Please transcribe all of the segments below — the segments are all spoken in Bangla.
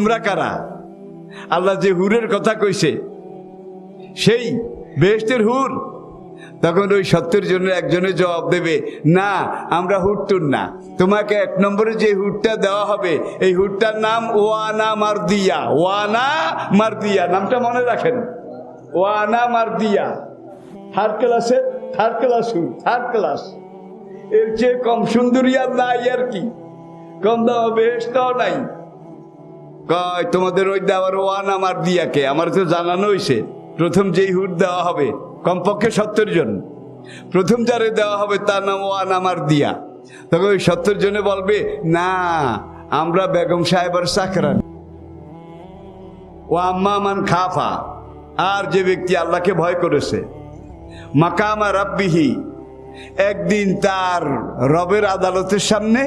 তোমরা কারা? আল্লাহ যে হুরের কথা কইছে, সেই বেহেস্তের হুর? তখন ওই সত্যের জন্য একজনে জবাব দেবে, না, আমরা হুটটুর না। তোমাকে এক নম্বরে যে হুটটা দেওয়া হবে, এই হুটটার নাম ওয়ানা মারদিয়া। ওয়ানা মারদিয়া, নামটা মনে রাখেন। ওয়ানা মারদিয়া। থার্ড ক্লাসে থার্ড ক্লাস হুট থার্ড ক্লাস এর চেয়ে কম সুন্দরী আর নাই আর কি। কম দাম বেহেস্তাও নাই। কয়, তোমাদের ওই দেওয়ার ওয়ান আমার দিয়াকে আমার তো জানানো হয়েছে প্রথম যেই হুট দেওয়া হবে, কমপক্ষে সত্তর জন। প্রথম যারে দেওয়া হবে, তার নাম ওয়ান আমার দিয়া। তখন ওই সত্তর জনে বলবে, না, আমরা বেগম সাহেবের সাকরান ও আম্মা মান খাফা। আর যে ব্যক্তি আল্লাহকে ভয় করেছে, মাকামা রাব্বিহি, একদিন তার রবের আদালতের সামনে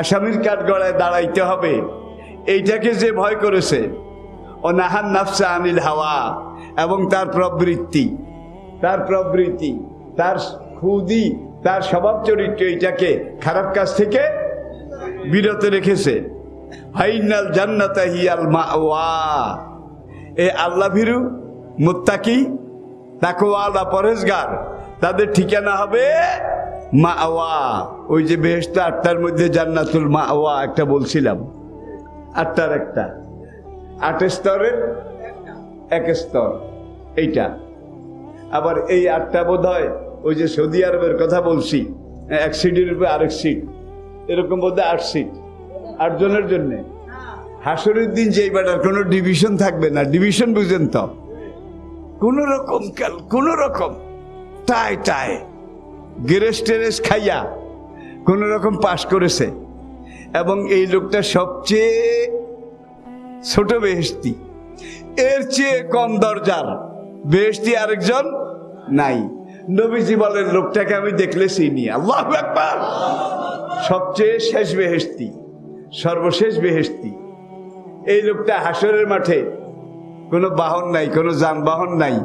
আসামির কাঠগড়ায় দাঁড়াইতে হবে। এইটাকে যে ভয় করেছে। ও নাহান নাফসা আনিল হাওয়া এবং তার প্রবৃত্তি তার প্রবৃত্তি, তার খুদি তার স্বভাব চরিত্র এইটাকে খারাপ কাজ থেকে বিরত রেখেছে। ফাইনাল জান্নাতা হিয়াল মাওয়া। এ আল্লাহ ভীরু মুত্তাকি, তাকওয়ালা পরেজগার তাদের ঠিকানা হবে মা আওয়া ওই যে বেহেস্তা আটটার মধ্যে জান্নাতুল মা আওয়া একটা বলছিলাম। আটটার একটা। আট স্তরের, এক স্তর। এইটা। আবার এই আটটা বোধ হয় ওই যে সৌদি আরবের কথা বলছি, এক সিটের উপরে আরেক সিট। এরকম বোধ হয় আট সিট। আটজনের জন্যে। হাসরের দিন যেই বেটার কোনো ডিভিশন থাকবে না। ডিভিশন বুঝেন তো। কোন রকম কাল, কোন রকম টাই টাই গেরেস টেরেস খাইয়া কোন রকম পাশ করেছে। এবং এই লোকটা সবচেয়ে ছোট বেহেস্তি এর চেয়ে কম দরজার। বেহেস্তি আরেকজন নাই। নবীজি বলেন, লোকটাকে আমি দেখলে চিনি। আল্লাহ সবচেয়ে শেষ বেহেস্তি সর্বশেষ বেহেস্তি এই লোকটা হাসরের মাঠে কোনো বাহন নাই, কোনো যানবাহন নাই।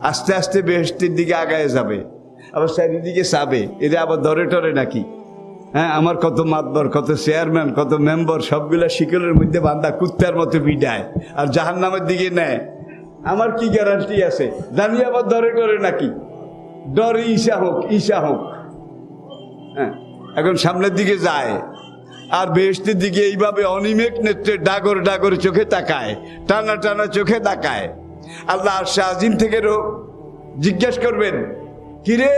আস্তে আস্তে বেহেস্তির দিকে আগায় যাবে, আবার চারিদিকে চাবে। এরা আবার ধরে টরে নাকি? হ্যাঁ আমার কত মাতবর, কত চেয়ারম্যান কত মেম্বার সবগুলা শিকলের মধ্যে বান্দা কুত্তার মতো বিডায় আর জাহান নামের দিকে নেয়। আমার কি গ্যারান্টি আছে? জানি আবার ধরে টরে নাকি? ডরে ঈশা হোক ঈশা হোক। হ্যাঁ এখন সামনের দিকে যায়। আর বেহেস্তের দিকে এইভাবে অনিমেক নেত্রে ডাগর ডাগর চোখে তাকায়, টানা টানা চোখে তাকায়। আল্লাহ আর আজিম থেকে জিজ্ঞেস করবেন, কিরে?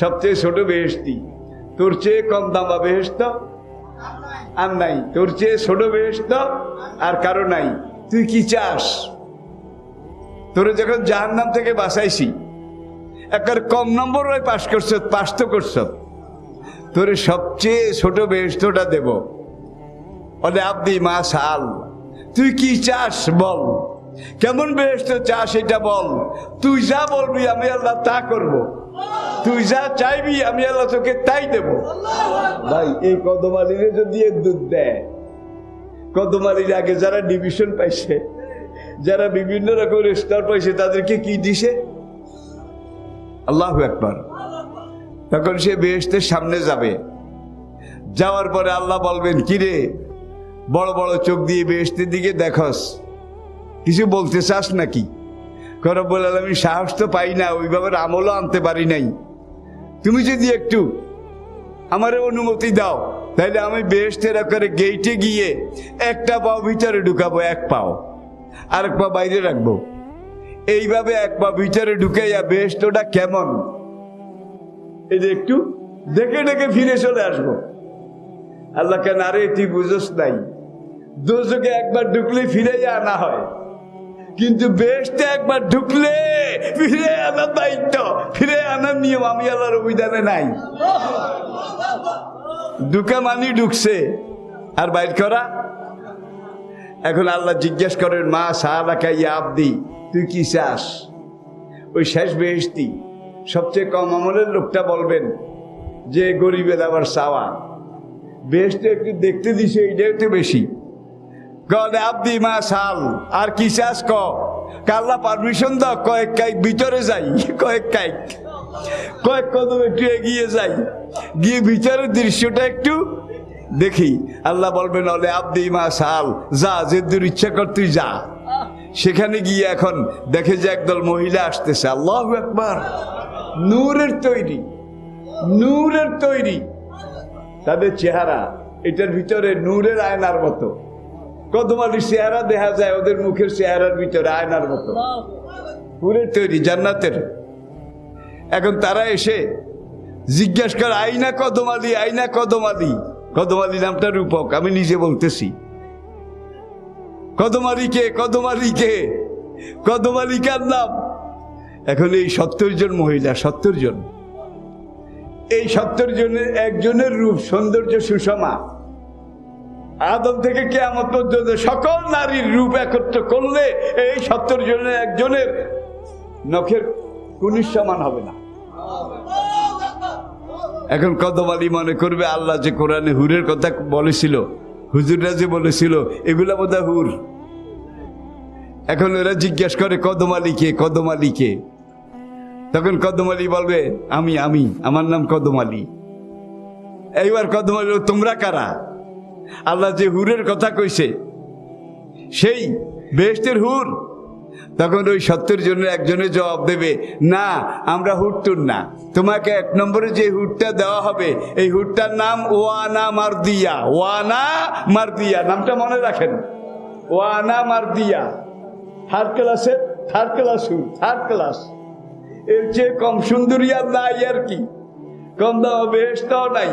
সবচেয়ে ছোট বেহেস্তি তোর চেয়ে কম দামা বেহেস্ত আর নাই। তোর চেয়ে ছোট বেহেস্ত আর কারও নাই। তুই কি চাস? তোরে যখন জাহান্নাম থেকে বাঁচাইছি, একবার কম নম্বর পাশ করছ পাশ তো করছ। তোরে সবচেয়ে ছোট বেহেস্তটা দেব। বলে, আব্দি, মা, সাল, তুই কি চাস বল? কেমন বেহেস্ত চাস, এটা বল। তুই যা বলবি, আমি আল্লাহ তা করব। তুই যা চাইবি, আমি আল্লাহ তোকে তাই দেব। ভাই, এই কদমালিরে যদি দুধ দেয়, কদমালির আগে যারা ডিভিশন পাইছে, যারা বিভিন্ন রকম স্তর পাইছে, তাদেরকে কি দিছে? আল্লাহ একবার তখন সে বেহেস্তের সামনে যাবে। যাওয়ার পরে আল্লাহ বলবেন কিরে বড় বড় চোখ দিয়ে বেহেস্তের দিকে দেখস। কিছু বলতে চাস নাকি? করব বলে আমি সাহস তো পাই না, ওইভাবে আমলও আনতে পারি নাই। তুমি যদি একটু আমার অনুমতি দাও তাহলে আমি বেহেস্তের আকারে গেইটে গিয়ে একটা পাও ভিতরে ঢুকাবো, এক পাও। আরেক পা বাইরে রাখব। এইভাবে এক পা ভিতরে ঢুকাইয়া বেহেস্তটা কেমন? এই যে একটু দেখে দেখে ফিরে চলে আসব। আল্লাহ কেন, আরে তুই বুঝোস নাই। দোজকে একবার ঢুকলে ফিরে আনা হয়। কিন্তু বেশটা একবার ঢুকলে ফিরে আনার দায়িত্ব, ফিরে নিয়ম আমি আল্লাহর অভিধানে নাই। ঢুকা মানি ঢুকছে। আর বাইর করা? এখন আল্লাহ জিজ্ঞেস করেন, মা সাহালাকা ইয়া আব্দি, তুই কি চাস? ওই শেষ বেহেস্তি সবচেয়ে কম আমলের লোকটা বলবেন যে, গরিবের আবার চাওয়া। বেহেস্তে একটু দেখতে দিছে, এইটাই তো বেশি। গলে আব্দি, মা সাল, আর কি চাস ক? কাল্লা পারমিশন দাও, কয়েক কাইক ভিতরে যাই, কয়েক কাইক। কয়েক কদম একটু এগিয়ে যাই। গিয়ে ভিতরের দৃশ্যটা একটু দেখি। আল্লাহ বলবেন অলে আব্দি মা সাল যা যে দূর ইচ্ছা কর তুই যা। সেখানে গিয়ে এখন দেখে যে একদল মহিলা আসতেছে। আল্লাহ একবার নূরের তৈরি। নূরের তৈরি। তাদের চেহারা এটার ভিতরে নূরের আয়নার মতো। কদমালির চেহারা দেখা যায় ওদের মুখের চেহারার ভিতরে আয়নার মতো। নূরের তৈরি জান্নাতের। এখন তারা এসে জিজ্ঞাসা করে, আইনা কদমালি আইনা কদমালি? কদমালি নামটা রূপক, আমি নিজে বলতেছি। কদমালি কে কদমালি কে? কদমালি কার নাম? এখন এই সত্তর জন মহিলা, সত্তর জন। এই সত্তর জনের একজনের রূপ, সৌন্দর্য সুষমা। আদম থেকে কেয়ামত পর্যন্ত সকল নারীর রূপ একত্র করলে এই সত্তর জনের একজনের নখের কুনিশ সমান হবে না। এখন কদম আলী মনে করবে? আল্লাহ যে কোরআনে হুরের কথা বলেছিল হুজুররা যে বলেছিল এগুলা বোধহয় হুর। এখন ওরা জিজ্ঞেস করে কদম আলীকে কদম আলীকে তখন কদমালি বলবে আমি আমি আমার নাম কদম আলী এইবার কদম আলী বলবে, তোমরা কারা? আল্লাহ যে হুরের কথা কইছে সেই বেহেস্তের হুর। তখন ওই সত্তর জন্য একজনে জবাব দেবে, না, আমরা হুটটুর না। তোমাকে এক নম্বরে যে হুটটা দেওয়া হবে, এই হুটটার নাম ওয়ানা মারদিয়া। ওয়ানা মারদিয়া, নামটা মনে রাখেন। ওয়ানা মারদিয়া। থার্ড ক্লাসে থার্ড ক্লাস হুট থার্ড ক্লাস এর চেয়ে কম সুন্দরী আর নাই আর কি। কম দাম বেহেস্তাও নাই।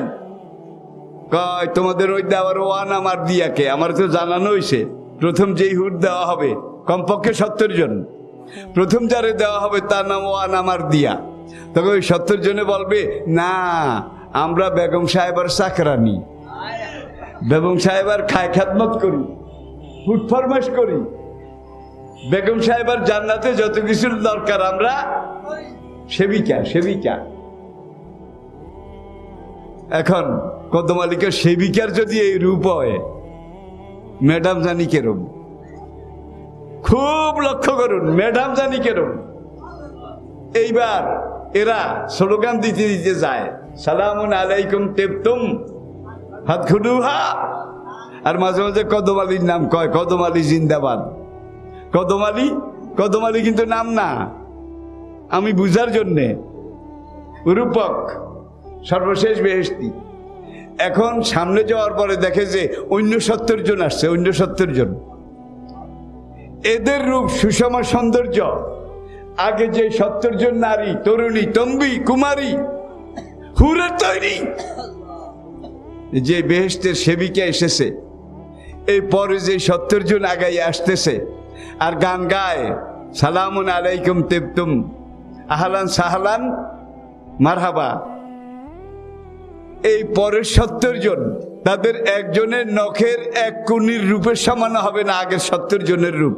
কয়, তোমাদের ওই দেওয়ার ওয়ান আমার দিয়াকে আমার তো জানানো হয়েছে প্রথম যেই হুট দেওয়া হবে কমপক্ষে সত্তর জন। প্রথম যারে দেওয়া হবে তার নাম ওয়ান আমার দিয়া। তখন ওই সত্তর জনে বলবে, না, আমরা বেগম সাহেবার চাকরানি। বেগম সাহেবার খায় খ্যাতমত করি, হুট ফরমাস করি। বেগম সাহেবার জান্নাতে যত কিছুর দরকার আমরা সেবিকা সেবিকা। এখন কদমালিকার সেবিকার যদি এই রূপ হয়, ম্যাডাম জানি কেরম। খুব লক্ষ্য করুন, ম্যাডাম জানি কেরম। এইবার এরা স্লোগান দিতে দিতে যায়, সালামুন আলাইকুম তেপ্তুম হাত খুডুহা। আর মাঝে মাঝে কদম আলীর নাম কয় কদম আলী জিন্দাবাদ। কদম আলী কদম আলী কিন্তু নাম না। আমি বুঝার জন্যে রূপক, সর্বশেষ বেহেস্তি এখন সামনে যাওয়ার পরে দেখে যে অন্য সত্তর জন আসছে, অন্য সত্তর জন। এদের রূপ সুষম সৌন্দর্য। আগে যে সত্তর জন নারী, তরুণী, তম্বি, কুমারী হুরের তৈরি। যে বেহেস্তের সেবিকা এসেছে এই পরে যে সত্তর জন আগাই আসতেছে, আর গান গায়, সালামুন আলাইকুম তেপ্তুম আহলান সাহলান, মারহাবা। এই পরের সত্তর জন, তাদের একজনের নখের এক কুনির রূপের সমান হবে না আগের সত্তর জনের রূপ।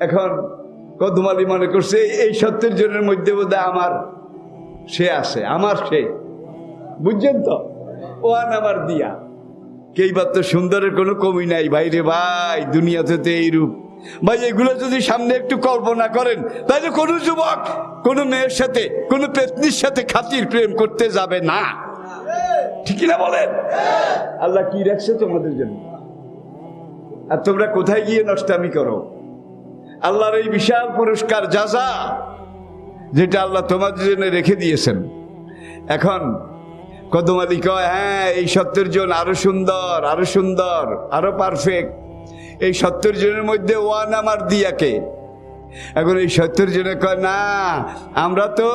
এখন কদমালি মনে করছে, এই- সত্তর জনের মধ্যে বোধ আমার সে আছে, আমার সে। বুঝছেন তো? ও আমার দিয়া। কেইবার তো সুন্দরের কোনো কমি নাই, ভাই রে ভাই, দুনিয়াতে তো এইরূপ। ভাই, এগুলো যদি সামনে একটু কল্পনা করেন, তাহলে কোনো যুবক, কোনো মেয়ের সাথে, কোনো পেতনির সাথে খাতির প্রেম করতে যাবে না। ঠিকই না বলেন? আল্লাহ কি রাখছে তোমাদের জন্য? আর তোমরা কোথায় গিয়ে নষ্টামি করো? আল্লাহর এই বিশাল পুরস্কার যাজা যেটা আল্লাহ তোমাদের জন্য রেখে দিয়েছেন। এখন কদম কয় হ্যাঁ এই সত্তর জন আরও সুন্দর আরও সুন্দর, আরও পারফেক্ট এই সত্তর জনের মধ্যে ওয়ান আমার দিয়াকে এখন এই সত্তর জনে কয়, না, আমরা তো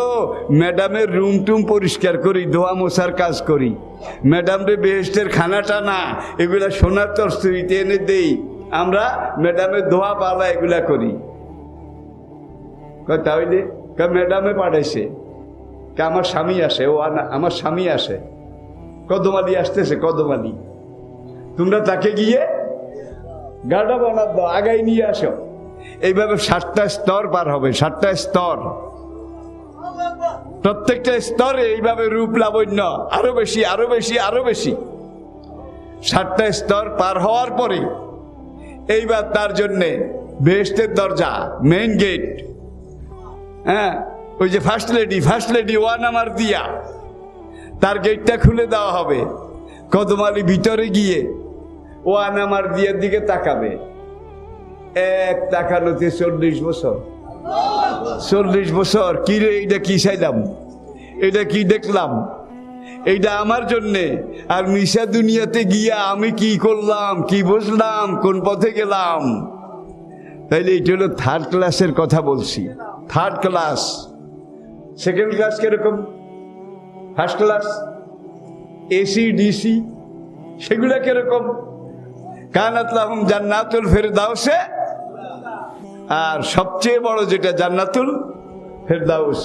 ম্যাডামের রুম টুম পরিষ্কার করি, ধোয়া মোছার কাজ করি। ম্যাডাম রে বেহেস্টের খানাটা না, এগুলা সোনার তরস্তুরিতে এনে দেই। আমরা ম্যাডামের ধোয়া পালা এগুলা করি। তাহলে? ম্যাডামে পাঠাইছে। আমার স্বামী আসে, ও আমার স্বামী আসে। কদমালি আসতেছে, কদমালি। তোমরা তাকে গিয়ে গাডা বানার দাও আগাই নিয়ে আসো। এইভাবে সাতটা স্তর পার হবে, সাতটা স্তর। প্রত্যেকটা স্তরে এইভাবে রূপ লাবণ্য, আরও বেশি আরও বেশি আরও বেশি। সাতটা স্তর পার হওয়ার পরে এইবার তার জন্যে বেহেস্তের দরজা মেইন গেট হ্যাঁ ওই যে first lady first lady one আমার দিয়া। তার গেটটা খুলে দেওয়া হবে। কদমালি ভিতরে গিয়ে ওয়ান আমার দিয়ের দিকে তাকাবে। এক তাকানোতে চল্লিশ বছর। চল্লিশ বছর, কি রে, এইটা কি চাইলাম? এটা কি দেখলাম? এইটা আমার জন্যে। আর মিশা দুনিয়াতে গিয়া আমি কি করলাম, কি বুঝলাম, কোন পথে গেলাম? তাইলে এটা হলো থার্ড ক্লাসের কথা বলছি। থার্ড ক্লাস সেকেন্ড ক্লাস কীরকম? ফার্স্ট ক্লাস এসি ডিসি সেগুলা কীরকম? কানাতলাহম জান্নাতুল ফেরদাউসে। আর সবচেয়ে বড় যেটা জান্নাতুল ফেরদাউস।